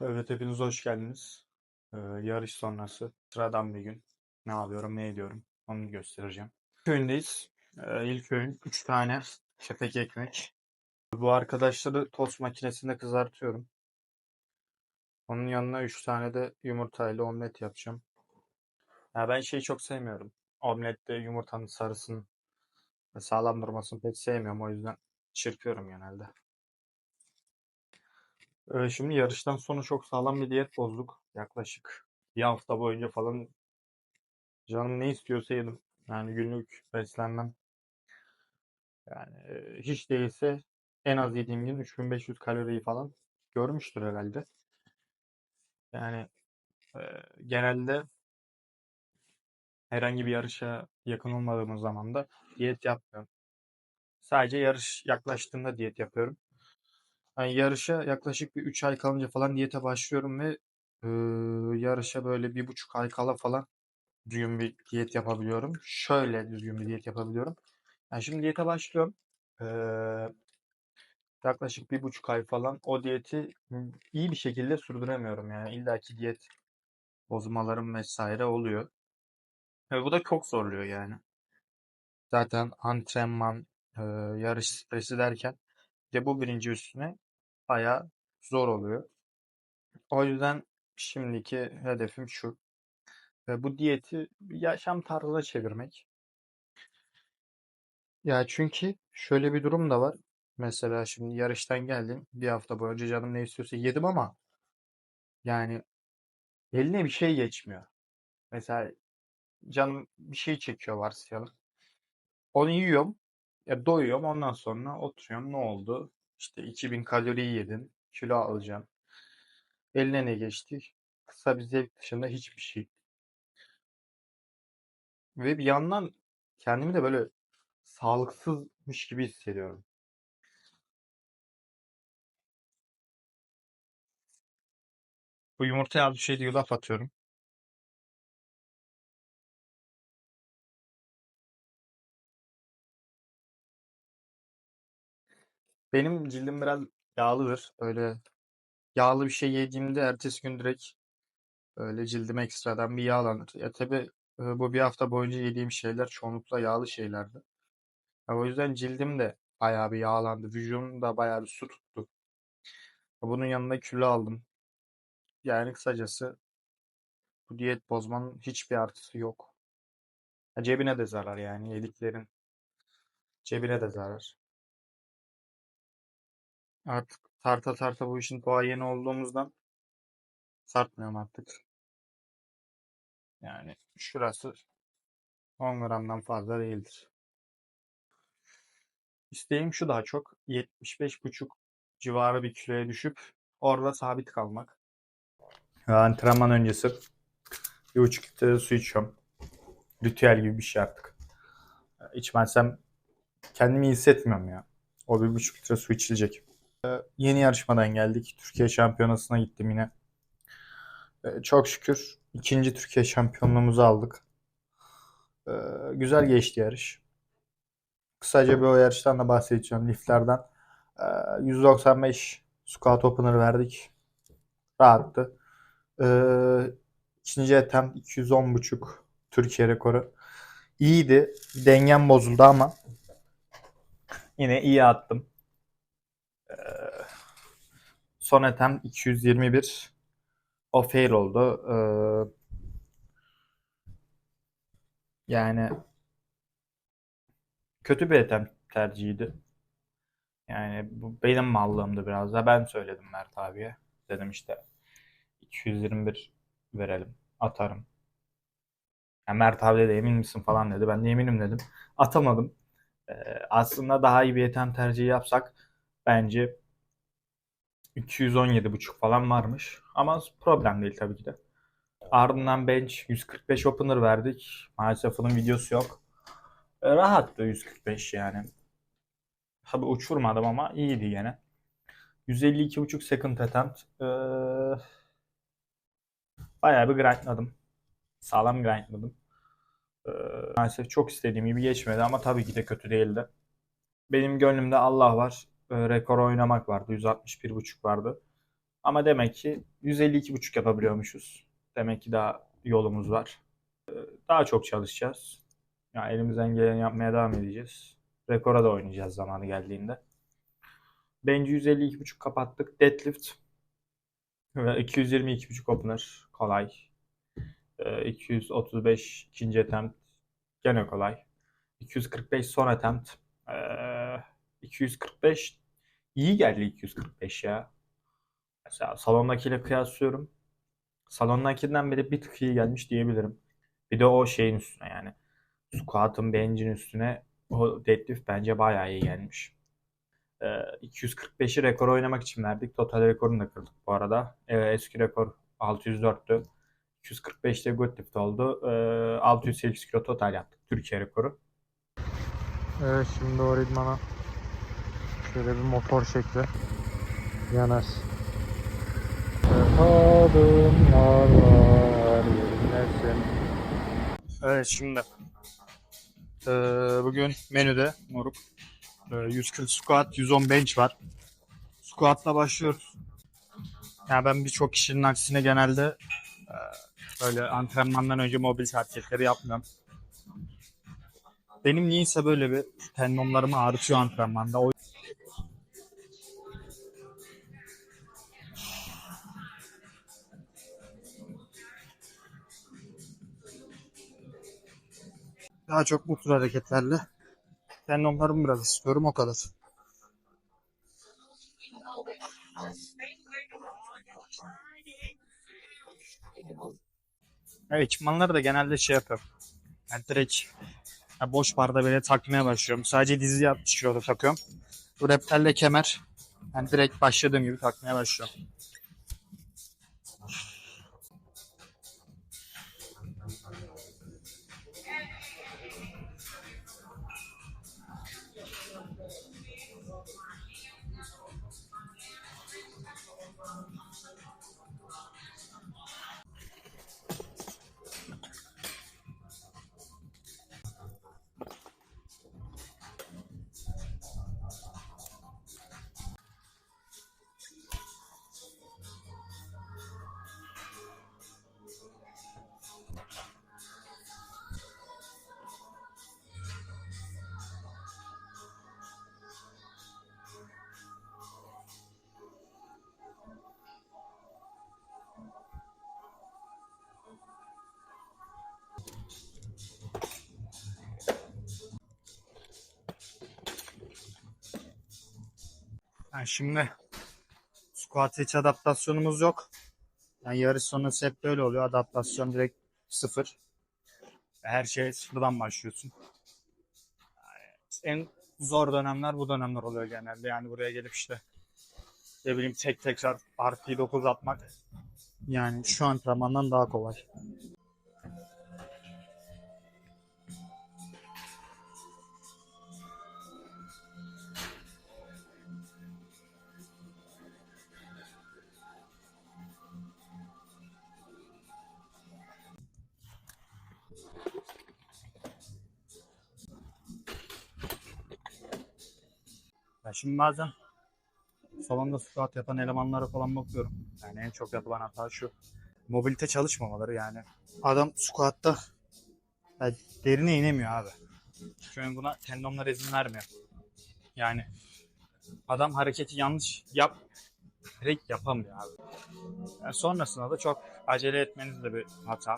Evet hepiniz hoş geldiniz. Ee, yarış sonrası sıradan bir gün. Ne yapıyorum, ne ediyorum onu göstereceğim. Köyündeyiz. Ee, ilk öğün 3 tane kepek ekmek. Bu arkadaşları tost makinesinde kızartıyorum. Onun yanına 3 tane de yumurtayla omlet yapacağım. Ya ben şeyi çok sevmiyorum. Omlette yumurtanın sarısının sağlam durmasını pek sevmiyorum. O yüzden çırpıyorum genelde. Ee, şimdi yarıştan sonra çok sağlam bir diyet bozduk. Yaklaşık bir hafta boyunca falan canım ne istiyorsa yedim. Yani günlük beslenmem. Yani hiç değilse en az yediğim gün 3500 kaloriyi falan görmüştür herhalde. Yani e, genelde herhangi bir yarışa yakın olmadığımız zaman da diyet yapmıyorum. Sadece yarış yaklaştığında diyet yapıyorum. Yani yarışa yaklaşık bir 3 ay kalınca falan diyete başlıyorum ve e, yarışa böyle bir buçuk ay kala falan düzgün bir diyet yapabiliyorum. Şöyle düzgün bir diyet yapabiliyorum. Yani şimdi diyete başlıyorum. E, yaklaşık bir buçuk ay falan o diyeti iyi bir şekilde sürdüremiyorum. Yani illaki diyet bozmalarım vesaire oluyor. Ve bu da çok zorluyor yani. Zaten antrenman, e, yarış stresi derken de bu birinci üstüne bayağı zor oluyor. O yüzden şimdiki hedefim şu. Ve bu diyeti bir yaşam tarzına çevirmek. Ya çünkü şöyle bir durum da var. Mesela şimdi yarıştan geldim. Bir hafta boyunca canım ne istiyorsa yedim ama yani eline bir şey geçmiyor. Mesela canım bir şey çekiyor varsayalım. Onu yiyorum. Ya doyuyorum. Ondan sonra oturuyorum. Ne oldu? İşte 2000 kalori yedin. Kilo alacağım. Eline ne geçti? Kısa bir zevk dışında hiçbir şey. Ve bir yandan kendimi de böyle sağlıksızmış gibi hissediyorum. Bu yumurtaya az bir şey diye laf atıyorum. Benim cildim biraz yağlıdır. Böyle yağlı bir şey yediğimde ertesi gün direkt böyle cildim ekstradan bir yağlanır. Ya tabii e, bu bir hafta boyunca yediğim şeyler çoğunlukla yağlı şeylerdi. Ya o yüzden cildim de bayağı bir yağlandı. Vücudum da bayağı bir su tuttu. Bunun yanında kilo aldım. Yani kısacası bu diyet bozmanın hiçbir artısı yok. Ya cebine de zarar yani yediklerin cebine de zarar. Artık tarta tarta bu işin yeni olduğumuzdan tartmıyorum artık. Yani şurası 10 gramdan fazla değildir. İsteğim şu daha çok 75,5 civarı bir kiloya düşüp orada sabit kalmak. Antrenman öncesi bir buçuk litre su içiyorum. Ritüel gibi bir şey artık. İçmezsem kendimi iyi hissetmiyorum ya. O bir buçuk litre su içilecek. Yeni yarışmadan geldik. Türkiye şampiyonasına gittim yine. Çok şükür ikinci Türkiye şampiyonluğumuzu aldık. Güzel geçti yarış. Kısaca bir o yarıştan da bahsedeceğim. Liftlerden. 195 squat opener verdik. Rahattı. İkinci etem 210.5 Türkiye rekoru. İyiydi. Dengem bozuldu ama yine iyi attım. Son etem 221. O fail oldu. yani kötü bir etem tercihiydi. Yani bu benim mallığımdı biraz da. Ben söyledim Mert abiye. Dedim işte 221 verelim. Atarım. Yani Mert abi de emin misin falan dedi. Ben de eminim dedim. Atamadım. Ee, aslında daha iyi bir etem tercihi yapsak bence 217.5 falan varmış. Ama problem değil tabii ki de. Ardından bench 145 opener verdik. Maalesef onun videosu yok. E, rahattı 145 yani. Tabii uçurmadım ama iyiydi yine. 152.5 second attempt. Ee, bayağı bir grindladım. Sağlam grindladım. Ee, maalesef çok istediğim gibi geçmedi ama tabii ki de kötü değildi. Benim gönlümde Allah var. Ee, rekor oynamak vardı. 161.5 vardı. Ama demek ki 152,5 yapabiliyormuşuz. Demek ki daha yolumuz var. Ee, Daha çok çalışacağız. Yani elimizden geleni yapmaya devam edeceğiz. Rekora da oynayacağız zamanı geldiğinde. Bench 152,5 kapattık. Deadlift ve 222,5 opener. Kolay. Ee, 235 ikinci attempt. Gene kolay. 245 son attempt. Ee, 245 iyi geldi 245 ya. Mesela salondakiyle kıyaslıyorum. Salondakinden bile bir tık iyi gelmiş diyebilirim. Bir de o şeyin üstüne yani. Squat'ın bench'in üstüne o deadlift bence bayağı iyi gelmiş. Ee, 245'i rekor oynamak için verdik. Total rekorunu da kırdık bu arada. Ee, eski rekor 604'tü. 245'te good lift oldu. Ee, 608 kilo total yaptık. Türkiye rekoru. Evet şimdi o idmana şöyle bir motor şekli yanar. Evet şimdi Ee, bugün menüde moruk Ee, 140 squat 110 bench var. Squat'la başlıyoruz. Yani ben birçok kişinin aksine genelde e, böyle antrenmandan önce mobil hareketleri yapmıyorum. Benim niyeyse böyle bir tendonlarımı ağrıtıyor antrenmanda. O Daha çok bu tür hareketlerle tendonlarımı biraz istiyorum o kadar. Evet, ekipmanları da genelde şey yapıyorum. Yani direkt boş barda bile takmaya başlıyorum. Sadece dizi 60 kiloda takıyorum. Bu reptelle kemer. Yani direkt başladığım gibi takmaya başlıyorum. Yani şimdi squat hiç adaptasyonumuz yok. Yani yarış sonrası hep böyle oluyor. Adaptasyon direkt sıfır. Her şeye sıfırdan başlıyorsun. Yani en zor dönemler bu dönemler oluyor genelde. Yani buraya gelip işte ne bileyim tek tekrar artı 9 atmak yani şu antrenmandan daha kolay. Şimdi bazen salonda squat yapan elemanlara falan bakıyorum. Yani en çok yapılan hata şu. Mobilite çalışmamaları yani. Adam squatta ya derine inemiyor abi. Çünkü buna tendonlar izin vermiyor. Yani adam hareketi yanlış yap direkt yapamıyor abi. Yani sonrasında da çok acele etmeniz de bir hata.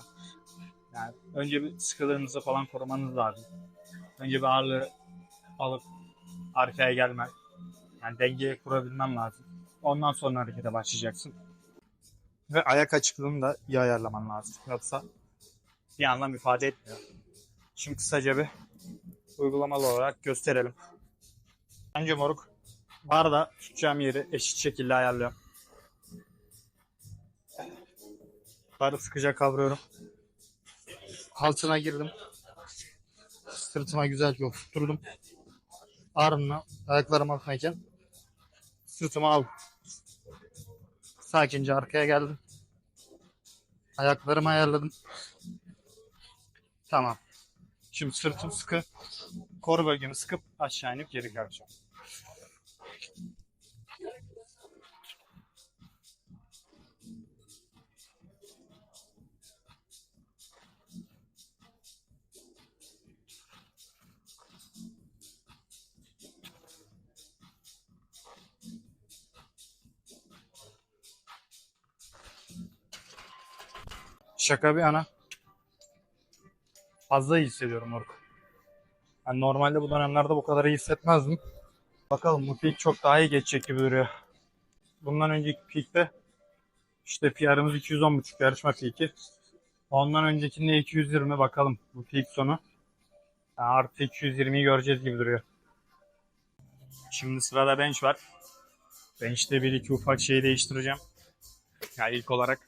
Yani önce bir sıkılığınızı falan korumanız lazım. Önce bir ağırlığı alıp arkaya gelmek. Yani dengeyi kurabilmen lazım. Ondan sonra harekete başlayacaksın. Ve ayak açıklığını da iyi ayarlaman lazım. Yoksa bir anlam ifade etmiyor. Şimdi kısaca bir uygulamalı olarak gösterelim. Önce moruk barda tutacağım yeri eşit şekilde ayarlıyorum. Barı sıkıca kavruyorum. Altına girdim. Sırtıma güzel bir oturturdum. Ağrımla ayaklarım altındayken sırtıma al. Sakince arkaya geldim. Ayaklarımı ayarladım. Tamam. Şimdi sırtım sıkı. Kor bölgemi sıkıp aşağı inip geri kalkacağım. Şaka bir yana fazla iyi hissediyorum Orkun. Yani normalde bu dönemlerde bu kadar iyi hissetmezdim. Bakalım bu peak çok daha iyi geçecek gibi duruyor. Bundan önceki peak'te işte PR'ımız 210.5 yarışma peak'i. Ondan öncekinde 220 bakalım bu peak sonu. Yani artı 220'yi göreceğiz gibi duruyor. Şimdi sırada bench var. Bench'te bir iki ufak şey değiştireceğim. Yani ilk olarak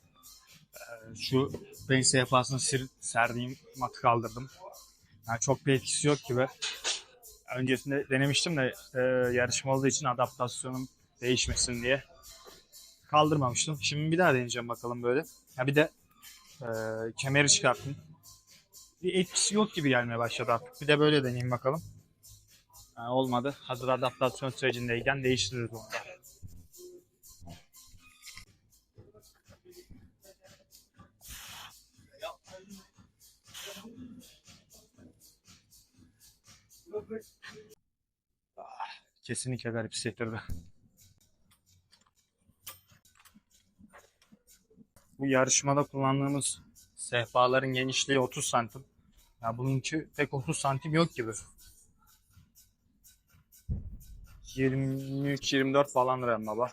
şu bench sehpasını sir, serdiğim matı kaldırdım. Yani çok bir etkisi yok gibi. Öncesinde denemiştim de e, yarışma olduğu için adaptasyonum değişmesin diye kaldırmamıştım. Şimdi bir daha deneyeceğim bakalım böyle. Ya bir de e, kemeri çıkarttım. Bir etkisi yok gibi gelmeye başladı artık. Bir de böyle deneyeyim bakalım. Ha, olmadı. Hazır adaptasyon sürecindeyken değiştiririz onu. Kesinlikle garip hissettirdi. Bu yarışmada kullandığımız sehpaların genişliği 30 santim. Ya bununki pek 30 santim yok gibi. 23-24 falandır en baba.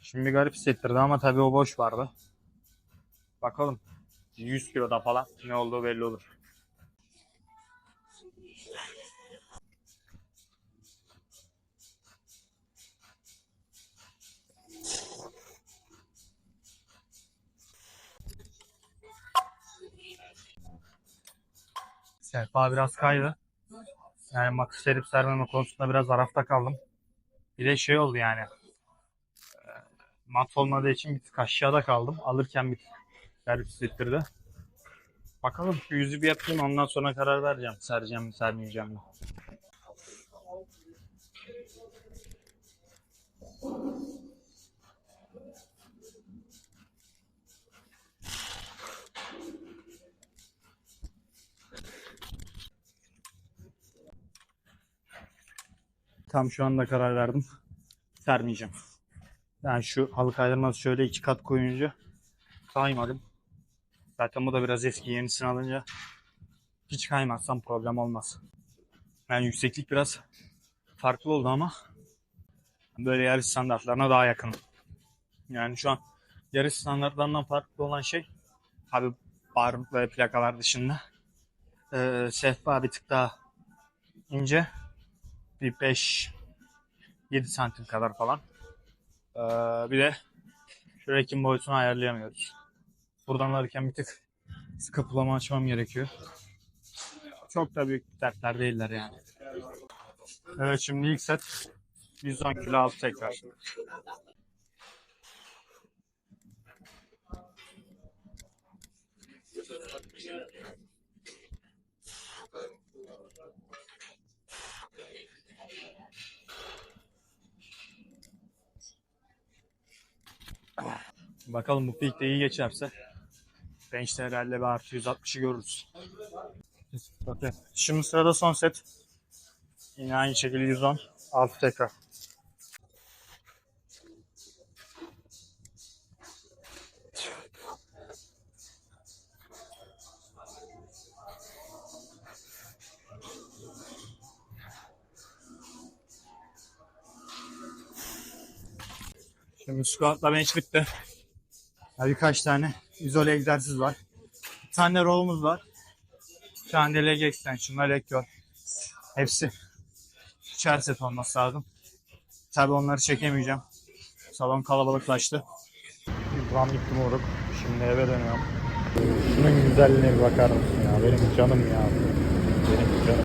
Şimdi garip hissettirdi ama tabii o boş vardı. Bakalım. 100 kiloda falan ne olduğu belli olur. Sehpa biraz kaydı. Yani max serip sermeme konusunda biraz arafta kaldım. Bir de şey oldu yani. e, Mat olmadığı için bir tık aşağıda kaldım. Alırken bir garip hissettirdi. Bakalım şu yüzü bir yapayım ondan sonra karar vereceğim. Sereceğim mi sermeyeceğim mi. Tam şu anda karar verdim. Sermeyeceğim. Yani şu halı kaydırması şöyle iki kat koyunca kaymadım. Zaten bu da biraz eski yenisini alınca hiç kaymazsam problem olmaz. Yani yükseklik biraz farklı oldu ama böyle yarış standartlarına daha yakın. Yani şu an yarış standartlarından farklı olan şey abi bar ve plakalar dışında eee sehpa bir tık daha ince bir 5 7 santim kadar falan. Ee, bir de şu rekin boyutunu ayarlayamıyoruz. Buradan alırken bir tık sıkı bulama açmam gerekiyor. Çok da büyük dertler değiller yani. Evet şimdi ilk set 110 kilo altı tekrar. Bakalım bu peak de iyi geçerse bench'te herhalde bir artı 160'ı görürüz. Okey. Şimdi sırada son set. Yine aynı şekilde 110. Altı tekrar. Şimdi squat'la bench bitti. Ya birkaç tane izole egzersiz var. Bir tane row'umuz var. Bir tane de leg extension, leg curl. Hepsi üçer set olması lazım. Tabi onları çekemeyeceğim. Salon kalabalıklaştı. İbrahim gitti moruk. Şimdi eve dönüyorum. Şunun güzelliğine bir bakar mısın ya? Benim canım ya.